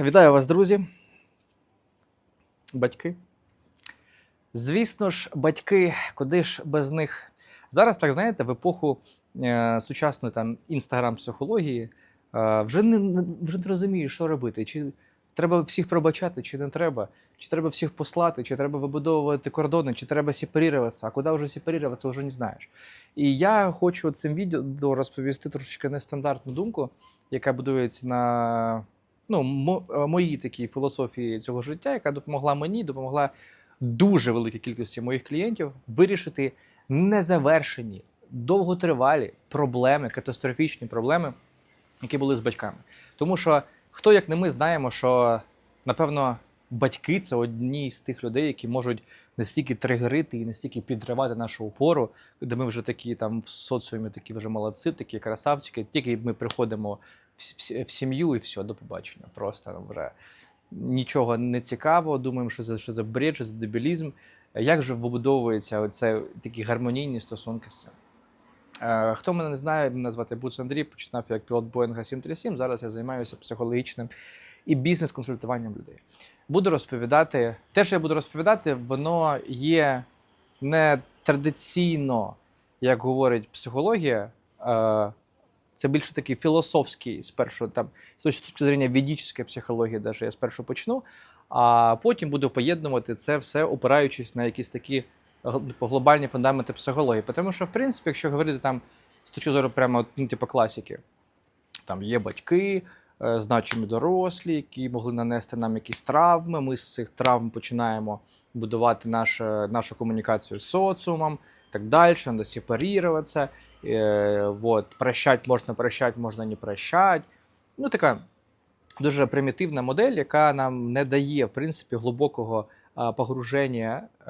Вітаю вас, друзі. Батьки. Звісно ж, батьки, куди ж без них? Зараз, так знаєте, в епоху е, сучасної там інстаграм-психології е, вже не, вже не розумієш, що робити. Чи треба всіх пробачати, чи не треба, чи треба всіх послати, чи треба вибудовувати кордони, чи треба сепаріруватися, а куди вже сепаріруватися, вже не знаєш. І я хочу цим відео розповісти трошечки нестандартну думку, яка будується на ну, е, моїй такій філософії цього життя, яка допомогла мені, допомогла дуже великій кількості моїх клієнтів вирішити незавершені, довготривалі проблеми, катастрофічні проблеми, які були з батьками. Тому що хто, як не ми, знаємо, що напевно батьки це одні з тих людей, які можуть настільки тригерити і настільки підривати нашу опору, де ми вже такі там в соціумі, такі вже молодці, такі красавчики. Тільки ми приходимо в, сім'ю і все, до побачення. Просто вже нічого не цікаво. Думаємо, що це що за бред, що за дебілізм. Як же вибудовується оце такі гармонійні стосунки з цим? Е, Хто мене не знає, мене звати Буц Андрій, починав як пілот Боїнга 737. Зараз я займаюся психологічним і бізнес-консультуванням людей. Буду розповідати. Те, що я буду розповідати, воно є не традиційно, як говорить психологія. Це більше такий філософський, спершу там, з точки зрення ведичної психології, даже я спершу почну, а потім буду поєднувати це все, опираючись на якісь такі глобальні фундаменти психології. Тому що, в принципі, якщо говорити там з точки зору прямо ну, типу класики, там є батьки, е, значимі дорослі, які могли нанести нам якісь травми. Ми з цих травм починаємо будувати наше, нашу комунікацію з соціумом, так далі, треба сепаруватися. Е, вот, прощать можна прощать, можна не прощать. Ну, така дуже примітивна модель, яка нам не дає, в принципі, глибокого а, погруження, е,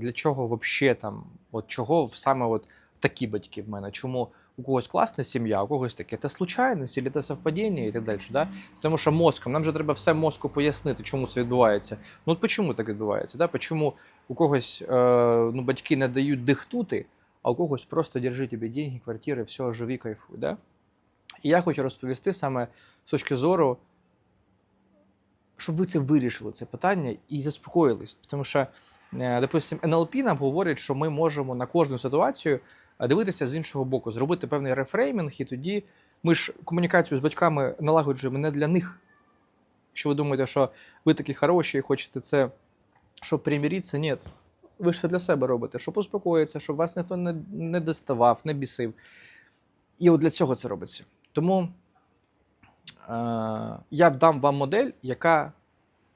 для чого вообще там, от чого саме от такі батьки в мене. Чому у когось класна сім'я, у когось таке. Це случайність, або це совпадіння і так далі. Да? Тому що мозком, нам же треба все мозку пояснити, чому це відбувається. Ну от чому так відбувається? Да? Чому у когось е, ну, батьки не дають дихнути, а у когось просто держи тобі деньги, квартири, все, живі, кайфуй. Да? І я хочу розповісти саме з точки зору, щоб ви це вирішили, це питання, і заспокоїлись. Тому що, е, допустим, НЛП нам говорить, що ми можемо на кожну ситуацію е, дивитися з іншого боку, зробити певний рефреймінг, і тоді ми ж комунікацію з батьками налагоджуємо не для них. Якщо ви думаєте, що ви такі хороші і хочете це, щоб примиритися, ні. Ви ж це для себе робите, щоб успокоїтися, щоб вас ніхто не, не доставав, не бісив. І от для цього це робиться. Тому е, я дам вам модель, яка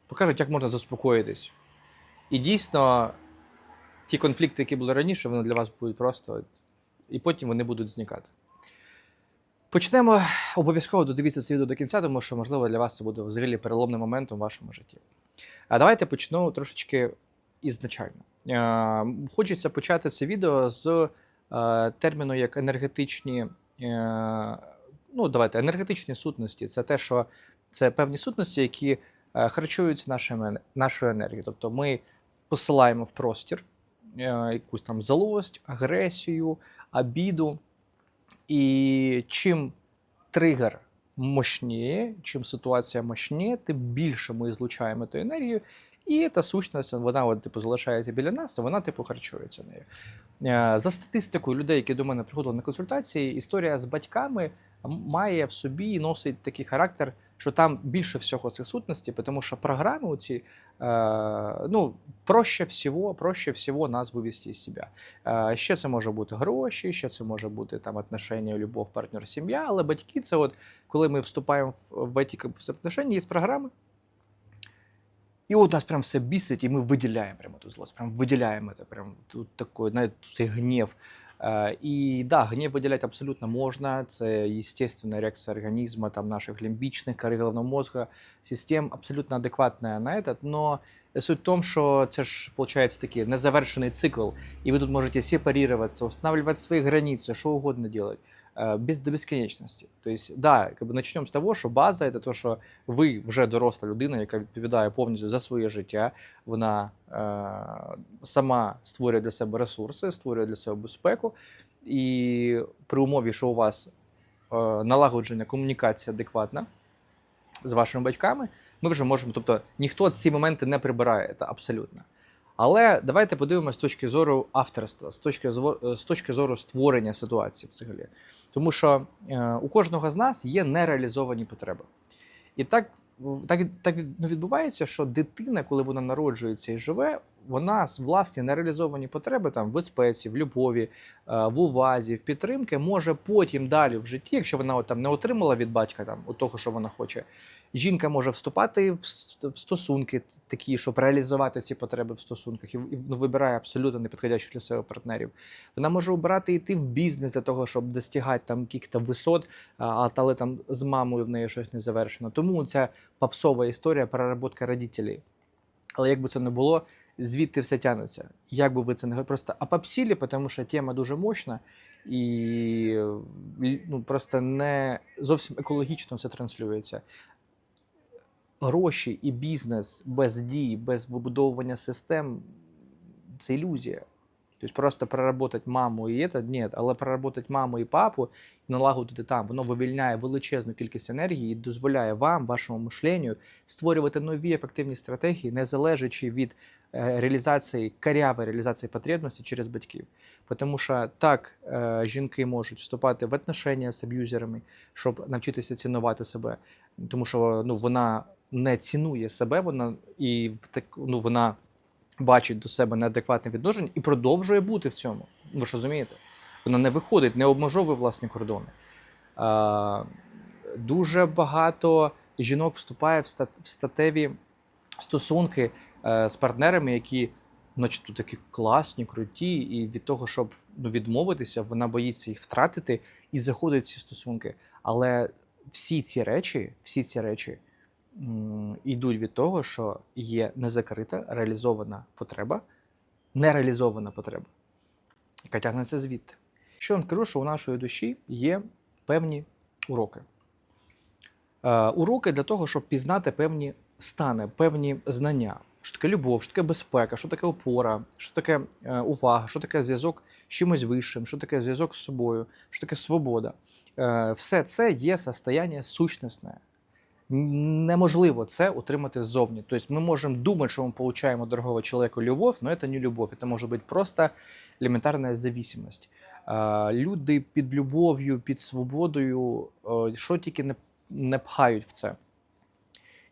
покаже, як можна заспокоїтись. І дійсно, ті конфлікти, які були раніше, вони для вас будуть просто, і потім вони будуть зникати. Почнемо обов'язково додивіться це відео до кінця, тому що, можливо, для вас це буде взагалі переломним моментом в вашому житті. А давайте почну трошечки ізначально. Е, Хочеться почати це відео з е, терміну як енергетичні. е, Ну, давайте, енергетичні сутності. Це те, що це певні сутності, які харчуються нашими, нашою енергією. Тобто ми посилаємо в простір якусь там злость, агресію, обіду. І чим тригер мощніє, чим ситуація мощніє, тим більше ми злучаємо ту енергію. І та сущність, вона от, типу, залишається біля нас, вона типу харчується нею. Е, За статистикою людей, які до мене приходили на консультації, історія з батьками має в собі і носить такий характер, що там більше всього цих сутностей, тому що програми оці, е, ну, проще всього, проще всього нас вивести із себе. Е, Ще це може бути гроші, ще це може бути там отношення, любов, партнер, сім'я. Але батьки це от коли ми вступаємо в, в эти взаимоотношения, є програми. І от нас прям все бісить, і ми виділяємо прямо ту злость, прям виділяємо це, прям тут такий, навіть цей гнів. І да, гнів виділяти абсолютно можна. Це естественна реакція організму, там наших лімбічних, кори головного мозга, систем абсолютно адекватна на этот, но суть в тому, що це ж виходить такий незавершений цикл, і ви тут можете сепарироваться, устанавливать свої границі, що угодно делать. Э, без, до бесконечності. Тобто, да, начнемо з того, що база це те, що ви вже доросла людина, яка відповідає повністю за своє життя. Вона е, сама створює для себе ресурси, створює для себе безпеку. І при умові, що у вас е, налагоджена комунікація адекватна, з вашими батьками, ми вже можемо. Тобто ніхто ці моменти не прибирає абсолютно. Але давайте подивимося з точки зору авторства, з точки зво- з точки зору створення ситуації взагалі. Тому що е, у кожного з нас є нереалізовані потреби. І так, так, так ну, відбувається, що дитина, коли вона народжується і живе, вона з власні нереалізовані потреби там в безпеці, в любові, е, в увазі, в підтримки може потім далі в житті, якщо вона от, там не отримала від батька там от того, що вона хоче. Жінка може вступати в стосунки такі, щоб реалізувати ці потреби в стосунках, і, ну, вибирає абсолютно непідходящих для себе партнерів. Вона може обирати йти в бізнес для того, щоб достигати там яких-то висот, а, але там з мамою в неї щось не завершено. Тому ця попсова історія переработка родителей. Але як би це не було, звідти все тягнеться. Як би ви це не просто апопсілі, тому що тема дуже мощна і ну, просто не зовсім екологічно це транслюється. Гроші і бізнес без дій, без вибудовування систем це ілюзія. Тобто просто проработати маму і це, ні, але проработати маму і папу і налагодити там, воно вивільняє величезну кількість енергії і дозволяє вам, вашому мишленню, створювати нові ефективні стратегії, не залежачи від е, реалізації карявої реалізації потребностей через батьків. Тому що так е, жінки можуть вступати в отношення з аб'юзерами, щоб навчитися цінувати себе, тому що ну, вона не цінує себе, вона і в так, ну, вона бачить до себе неадекватне відношення і продовжує бути в цьому. Ви ж розумієте? Вона не виходить, не обмежовує власні кордони. А, дуже багато жінок вступає в, стат, в статеві стосунки е, з партнерами, які, начебто, такі класні, круті, і від того, щоб ну, відмовитися, вона боїться їх втратити і заходить в ці стосунки. Але всі ці речі, всі ці речі йдуть від того, що є незакрита реалізована потреба, нереалізована потреба, яка тягнеться звідти. Що я кажу, що у нашої душі є певні уроки. Е, уроки для того, щоб пізнати певні стани, певні знання. Що таке любов, що таке безпека, що таке опора, що таке е, увага, що таке зв'язок з чимось вищим, що таке зв'язок з собою, що таке свобода. Е, все це є состояння сущностне. Неможливо це отримати ззовні. Тобто ми можемо думати, що ми получаємо дорогого чоловіка любов, але це не любов. Це може бути просто елементарна зависимость. Люди під любов'ю, під свободою, що тільки не, не пхають в це.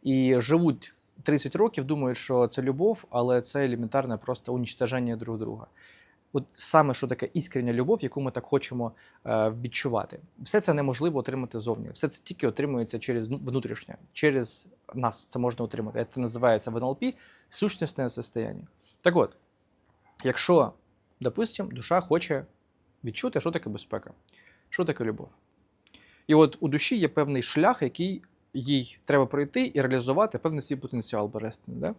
І живуть 30 років, думають, що це любов, але це елементарне просто унічтоження друг друга. От саме що таке іскрення любов, яку ми так хочемо е, відчувати. Все це неможливо отримати зовні. Все це тільки отримується через ну, внутрішнє, через нас це можна отримати. Це називається в НЛП сущностне состояние. Так от, якщо, допустимо, душа хоче відчути, що таке безпека, що таке любов. І от у душі є певний шлях, який їй треба пройти і реалізувати певний свій потенціал божественний. Да?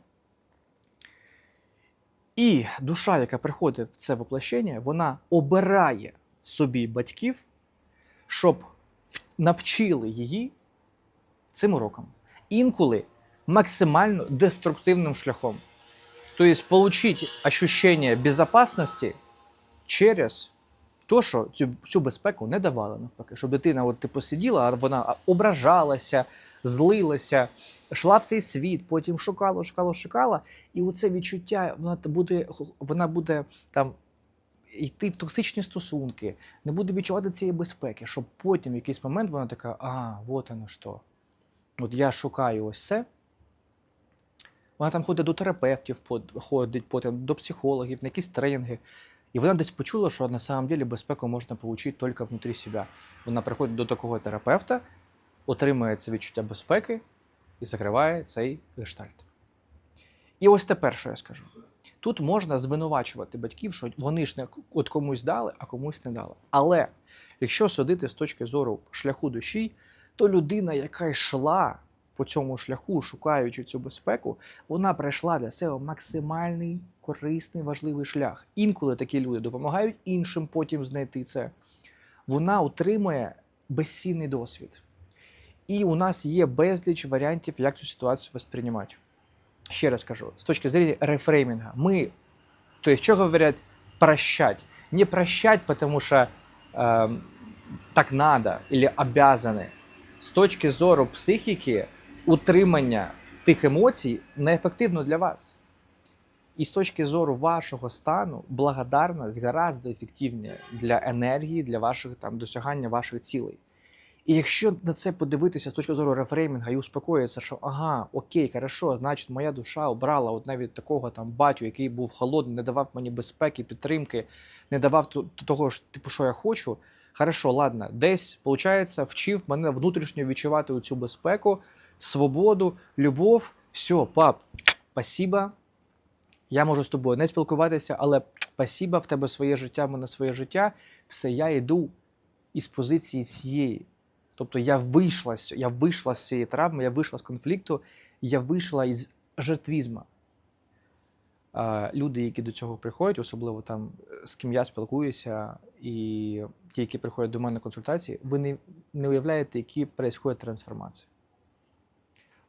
І душа, яка приходить в це воплощення, вона обирає собі батьків, щоб навчили її цим урокам. Інколи максимально деструктивним шляхом. Тобто, получить ощущение безопасности через то, що цю, цю безпеку не давали навпаки, щоб дитина от, типу, сиділа, а вона ображалася, злилася, йшла в цей світ, потім шукала, шукала, шукала. І оце відчуття вона буде, вона буде там йти в токсичні стосунки, не буде відчувати цієї безпеки, щоб потім в якийсь момент вона така: а, от воно що. От я шукаю ось це. Вона там ходить до терапевтів, ходить потім до психологів, на якісь тренінги. І вона десь почула, що на самом деле безпеку можна отримати тільки внутрі себе. Вона приходить до такого терапевта, отримує це відчуття безпеки і закриває цей гештальт. І ось тепер, що я скажу. Тут можна звинувачувати батьків, що вони ж не от комусь дали, а комусь не дали. Але якщо судити з точки зору шляху душі, то людина, яка йшла по цьому шляху, шукаючи цю безпеку, вона пройшла для себе максимальний корисний, важливий шлях. Інколи такі люди допомагають іншим потім знайти це. Вона отримує безцінний досвід. І у нас є безліч варіантів, як цю ситуацію восприймати. Ще раз кажу, з точки зрения рефрейминга, мы, то есть, что говорят, прощать. Не прощать, потому что эм, так надо или обязаны. З точки зору психіки, утримання тих емоцій неефективно для вас. І з точки зору вашого стану, благодарність гораздо ефективніше для енергії, для ваших там досягання ваших цілей. І якщо на це подивитися з точки зору рефреймінга і успокоїтися, що ага, окей, хорошо, значить, моя душа обрала от навіть такого там батю, який був холодний, не давав мені безпеки, підтримки, не давав того ж, типу, що я хочу. Хорошо, ладно, десь, виходить, вчив мене внутрішньо відчувати цю безпеку, свободу, любов. Все, пап, спасибо. Я можу з тобою не спілкуватися, але спасибо, в тебе своє життя, в мене своє життя. Все, я йду із позиції цієї. Тобто я вийшла, з я вийшла з цієї травми, я вийшла з конфлікту, я вийшла із жертвізму. А, люди, які до цього приходять, особливо там е, з ким я спілкуюся, і ті, які приходять до мене на консультації, ви не, не уявляєте, які відбуваються трансформації.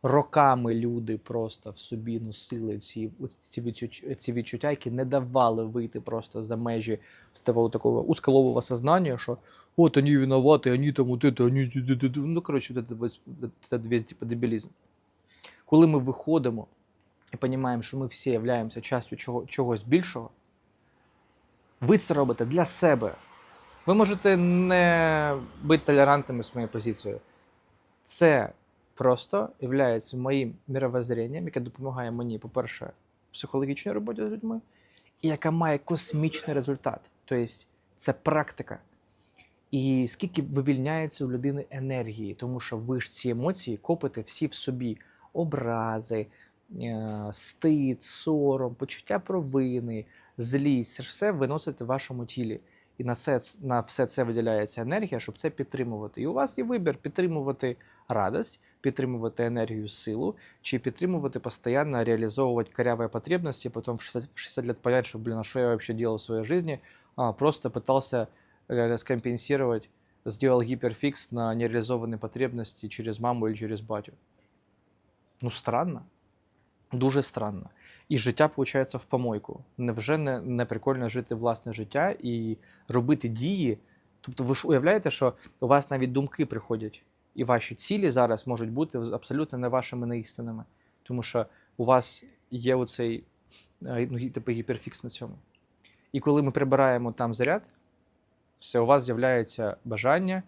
Роками люди просто в собі носили ці, ці, ці відчуття, які не давали вийти просто за межі того такого узколового сознання, що от вони виноваты, вони там вот это, они... ті- ті- ті- ті». Ну, коротше, вот это весь, вот этот весь типу, дебілізм. Коли ми виходимо і розуміємо, що ми всі являємося частю чого, чогось більшого, ви це робите для себе. Ви можете не бути толерантними з моєю позицією. Це просто є моїм мировоззрінням, яке допомагає мені, по-перше, в психологічній роботі з людьми, і яка має космічний результат. Тобто це практика. І скільки вивільняється у людини енергії, тому що ви ж ці емоції копите всі в собі: образи, е, стид, сором, почуття провини, злість. Це ж все виносите в вашому тілі. І на все, ц- на все це виділяється енергія, щоб це підтримувати. І у вас є вибір підтримувати радость, підтримувати енергію, силу, чи підтримувати постійно, реалізовувати корявые потребности, потом в 60, в 60 лет понять, что, блин, а что я вообще делал в своей жизни, а, просто пытался э, скомпенсировать, сделал гиперфикс на нереализованные потребности через маму или через батю. Ну, странно. Дуже странно. І життя, виходить, в помойку. Невже не, не прикольно жити власне життя і робити дії? Тобто, ви ж уявляєте, що у вас навіть думки приходять, і ваші цілі зараз можуть бути абсолютно не вашими неістинами. Тому що у вас є оцей е, ну, типу гіперфікс на цьому. І коли ми прибираємо там заряд, все, у вас з'являється бажання,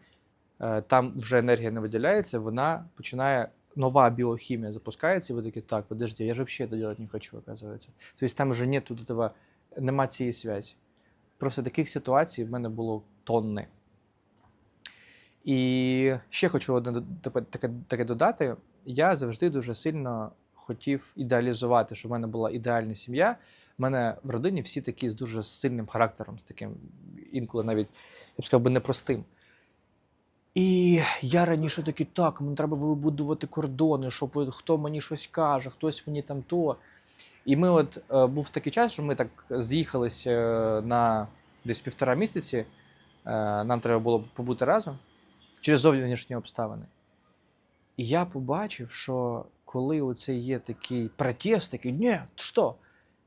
е, там вже енергія не виділяється, вона починає. Нова биохимия запускается, и вы такие, так, подожди, я же вообще это делать не хочу, оказывается. То есть там уже нет тут этого, нема цієї связі. Просто таких ситуацій в мене було тонни. І ще хочу одне до- таке, таке, таке додати. Я завжди дуже сильно хотів ідеалізувати, щоб в мене була ідеальна сім'я. У мене в родині всі такі з дуже сильним характером, з таким інколи навіть, я б сказав би, непростим. І я раніше такий, так, мені треба вибудувати кордони, щоб хто мені щось каже, хтось мені там то. І ми от е, був такий час, що ми так з'їхалися е, на десь півтора місяці. Е, нам треба було побути разом через зовнішні обставини. І я побачив, що коли оце є такий протест, такий, ні, що?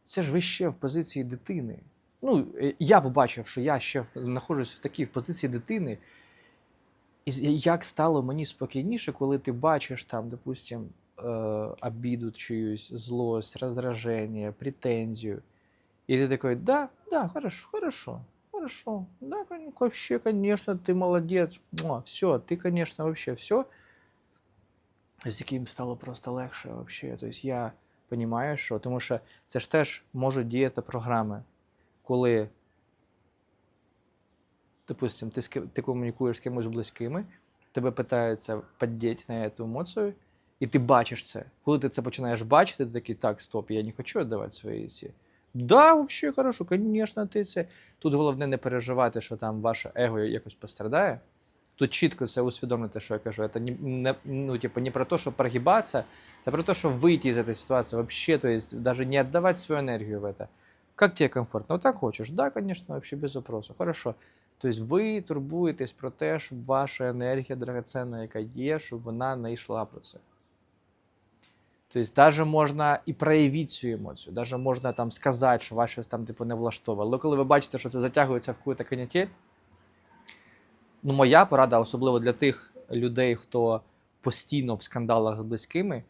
Це ж ви ще в позиції дитини. Ну, е, я побачив, що я ще знаходжусь в такій в позиції дитини. І як стало мені спокійніше, коли ти бачиш там, допустим, е, обіду чиюсь, злость, раздраження, претензію. І ти такий, да, да, хорошо, хорошо, хорошо, да, вообще, конечно, ты молодец, все, ты, конечно, вообще все. З яким стало просто легше вообще. Тобто я розумію, що тому що це ж теж можуть діяти програми, коли допустим, ти, ти комунікуєш з кимось близькими, тебе питаються піддіти на цю емоцію, і ти бачиш це. Коли ти це починаєш бачити, ти такий, так, стоп, я не хочу віддавати свої ці. Да, взагалі хорошо, звісно, ти це. Тут головне не переживати, що там ваше его якось пострадає. Тут чітко це усвідомити, що я кажу. Це не, не, ну, типу, не про те, щоб прогибатися, а про те, щоб вийти из этой ситуации вообще, то есть даже не отдавать свою энергию в это. Как тебе комфортно? Вот так хочешь? Да, конечно, вообще без вопросов. Хорошо. Тобто ви турбуєтесь про те, щоб ваша енергія драгоценна, яка є, щоб вона не йшла про це. Тобто, навіть можна і проявити цю емоцію, навіть можна там сказати, що вас щось там типу не влаштовує. Але коли ви бачите, що це затягується в якусь канітель, ну, моя порада, особливо для тих людей, хто постійно в скандалах з близькими,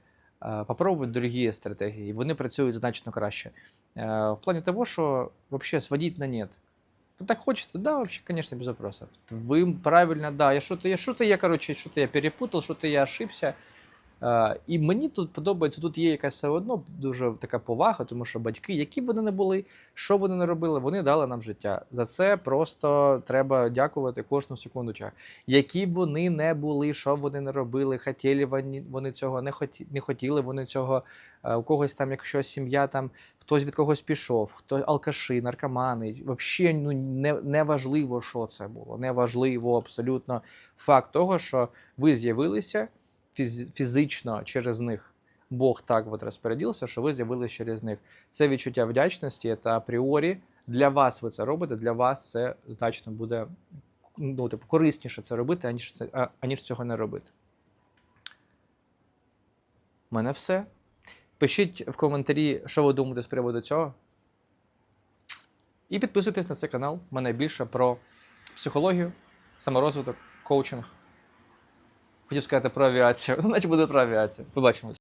е, попробують дорогі стратегії. Вони працюють значно краще. Е, В плані того, що взагалі сводіть на нет. Вы так хочете? Да, вообще, конечно, без вопросов. Вы правильно, да. Я что-то, я что-то я, короче, что-то я перепутал, что-то я ошибся. Е, і мені тут подобається, тут є якась все одно дуже така повага, тому що батьки, які б вони не були, що вони не робили, вони дали нам життя. За це просто треба дякувати кожну секунду. Які б вони не були, що вони не робили, хотіли вони, цього, не, хоті, не хотіли вони цього. Е, У когось там, якщо сім'я там хтось від когось пішов, хто алкаші, наркомани. Взагалі ну, не, не важливо, що це було. Не важливо абсолютно факт того, що ви з'явилися фізично через них. Бог так от розпорядився, що ви з'явилися через них. Це відчуття вдячності та апріорі. Для вас ви це робите, для вас це значно буде ну, типу, корисніше це робити, аніж, це, аніж цього не робити. У мене все. Пишіть в коментарі, що ви думаєте з приводу цього. І підписуйтесь на цей канал. У мене більше про психологію, саморозвиток, коучинг. Хотів сказати про авіацію. Ну, наче буде про авіацію. Побачимось.